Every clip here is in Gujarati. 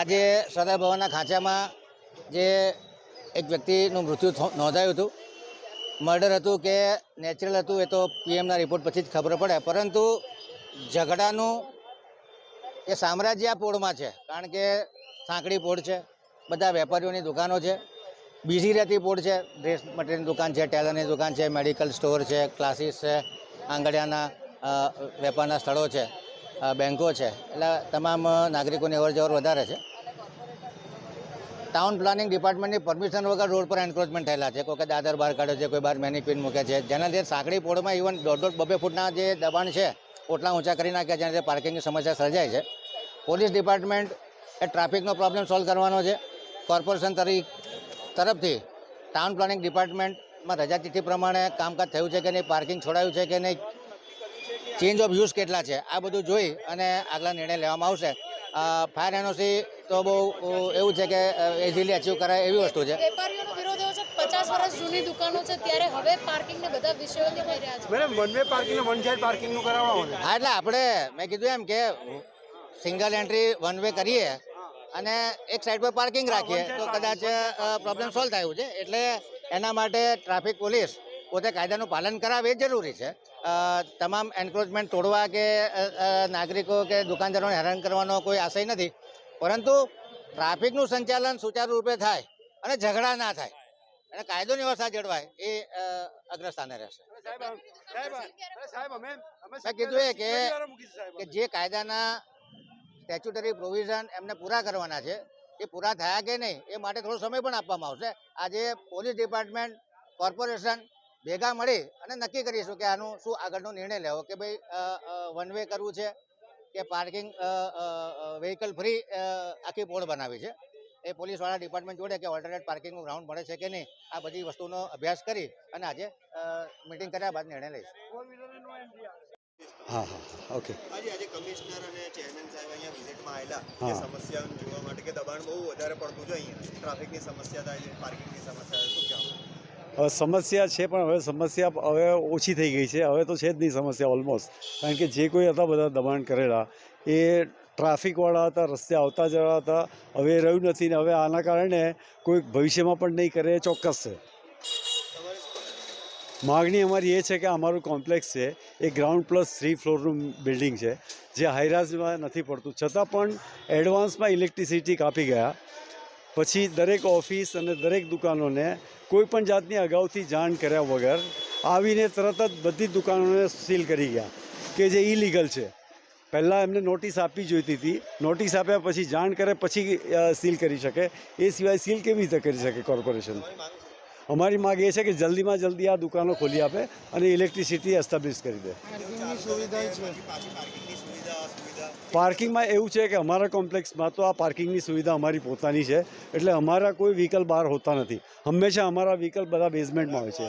આજે સરદાર ભવનના ખાંચામાં જે એક વ્યક્તિનું મૃત્યુ નોંધાયું હતું. મર્ડર હતું કે નેચરલ હતું એ તો પીએમના રિપોર્ટ પછી જ ખબર પડે. પરંતુ ઝઘડાનું એ સામ્રાજ્ય આ પોળમાં છે. કારણ કે સાંકડી પોળ છે, બધા વેપારીઓની દુકાનો છે, બીજી રહેતી પોળ છે, ડ્રેસ મટીરિયલની દુકાન છે, ટેલરની દુકાન છે, મેડિકલ સ્ટોર છે, ક્લાસીસ છે, આંગળિયાના વેપારના સ્થળો છે. બેંકો છે. એટલે તમામ નાગરિકોની અવરજવર વધારે છે. ટાઉન પ્લાનિંગ ડિપાર્ટમેન્ટની પરમિશન વગર રોડ પર એન્ક્રોચમેન્ટ થયેલા છે. કોઈ દાદર બહાર કાઢે છે, કોઈ બહાર મેનિપિન મૂકે છે. જેના લીધે સાંકડી પોળમાં ઇવન દોઢ દોઢ બબે ફૂટના જે દબાણ છે, ઓટલા ઊંચા કરી નાખ્યા જેના લીધે પાર્કિંગની સમસ્યા સર્જાય છે. પોલીસ ડિપાર્ટમેન્ટ એ ટ્રાફિકનો પ્રોબ્લેમ સોલ્વ કરવાનો છે. કોર્પોરેશન તરી, તરફથી ટાઉન પ્લાનિંગ ડિપાર્ટમેન્ટમાં રજા ચિઠ્ઠી પ્રમાણે કામકાજ થયું છે કે નહીં? પાર્કિંગ છોડાયું છે કે નહીં? ચેન્જ ઓફ યુઝ કેટલા છે? આ બધું જોઈ અને આગલા નિર્ણય લેવામાં આવશે. ફાયર એનઓસી તો બહુ એવું છે કે ઇઝીલી અચીવ કરાય એવી વસ્તુ છે. વેપારીઓનો વિરોધ એવો છે પચાસ વર્ષ જૂની દુકાનો છે ત્યારે હવે પાર્કિંગ ને બધા વિષયો દેખાઈ રહ્યા છે. Madam one way parking one side પાર્કિંગનું કરાવવાનું હા એટલે આપણે મેં કીધું એમ કે સિંગલ એન્ટ્રી વન વે કરીએ અને એક સાઈડ પર પાર્કિંગ રાખીએ તો કદાચ પ્રોબ્લેમ સોલ્વ થયું છે. એટલે એના માટે ટ્રાફિક પોલીસ પોતે કાયદાનું પાલન કરાવે એ જરૂરી છે. તમામ એન્ક્રોચમેન્ટ તોડવા કે નાગરિકો કે દુકાનદારોને હેરાન કરવાનો કોઈ આશય નથી. પરંતુ ટ્રાફિકનું સંચાલન સુચારુ રૂપે થાય અને ઝઘડા ના થાય. અને કાયદોની વ્યવસ્થા જળવાય એ અગ્રસ્થાને રહેશે. મેં કીધું એ કે જે કાયદાના સ્ટેચ્યુટરી પ્રોવિઝન એમને પૂરા કરવાના છે એ પૂરા થયા કે નહીં એ માટે થોડો સમય પણ આપવામાં આવશે. આજે પોલીસ ડિપાર્ટમેન્ટ કોર્પોરેશન ભેગા મળી અને નક્કી કરીશું કે આનું શું આગળનો નિર્ણય લેવો કે ભાઈ વન વે કરવું છે કે પાર્કિંગ વ્હીકલ ફ્રી આખી બોર્ડ બનાવી છે. એ પોલીસવાળા ડિપાર્ટમેન્ટ જોડે કે ઓલ્ટરનેટ પાર્કિંગનું ગ્રાઉન્ડ મળે છે કે નહીં આ બધી વસ્તુનો અભ્યાસ કરી અને આજે મિટિંગ કર્યા બાદ નિર્ણય લઈશું. હા હા ઓકે આજે આજે કમિશનર અને ચેરમેન સાહેબ અહીંયા વિઝિટમાં આવેલા. કે. સમસ્યા જોવા માટે કે દબાણ બહુ વધારે પડતું છે અહીંયા. ટ્રાફિકની સમસ્યા થાય છે પાર્કિંગની સમસ્યા થાય શું કહેવું? હવે સમસ્યા છે, પણ હવે સમસ્યા હવે ઓછી થઈ ગઈ છે. હવે તો છે જ નહીં સમસ્યા ઓલમોસ્ટ કારણ કે જે કોઈ હતા બધા દબાણ કરેલા. એ ટ્રાફિકવાળા હતા, રસ્તે આવતા જવા હતા. હવે રહ્યું નથી ને હવે આના કારણે કોઈ ભવિષ્યમાં પણ નહીં કરે ચોક્કસ છે. માગણી અમારી એ છે કે અમારું કોમ્પ્લેક્સ છે, એ ગ્રાઉન્ડ પ્લસ થ્રી ફ્લોરનું બિલ્ડિંગ છે, જે હાઈરાઝમાં નથી પડતું. છતાં પણ એડવાન્સમાં ઇલેક્ટ્રિસિટી કાપી ગયા. પછી દરેક ઓફિસ અને દરેક દુકાનોને કોઈ પણ જાતની અગાઉથી જાણ કર્યા વગર આવીને તરત જ બધી જ દુકાનોને સીલ કરી ગયા કે જે ઇલીગલ છે. પહેલાં એમને નોટિસ આપવી જોઈતી હતી. નોટિસ આપ્યા પછી જાણ કરે પછી સીલ કરી શકે. એ સિવાય સીલ કેવી રીતે કરી શકે કોર્પોરેશન? અમારી માગ એ છે કે જલ્દીમાં જલ્દી આ દુકાનો ખોલી આપે અને ઇલેક્ટ્રિસિટી એસ્ટાબ્લિશ કરી દે. સુવિધા પાર્કિંગમાં એવું છે કે અમારા કોમ્પ્લેક્સમાં તો આ પાર્કિંગની સુવિધા અમારી પોતાની છે, એટલે અમારા કોઈ વ્હીકલ બહાર હોતા નથી. હંમેશા અમારા વ્હીકલ બધા બેઝમેન્ટમાં હોય છે.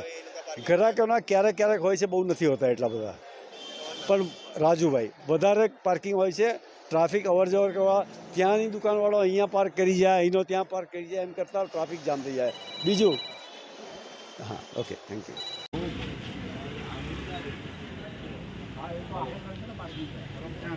ગ્રાહકોના ક્યારેક ક્યારેક હોય છે, બહુ નથી હોતા એટલા બધા. પણ રાજુભાઈ, વધારે પાર્કિંગ હોય છે, ટ્રાફિક અવર જવર કરવા, ત્યાંની દુકાનવાળો અહીંયા પાર્ક કરી જાય, અહીંનો ત્યાં પાર્ક કરી જાય, એમ કરતાં ટ્રાફિક જામ થઈ જાય. બીજું? હા, ઓકે થેન્ક યુ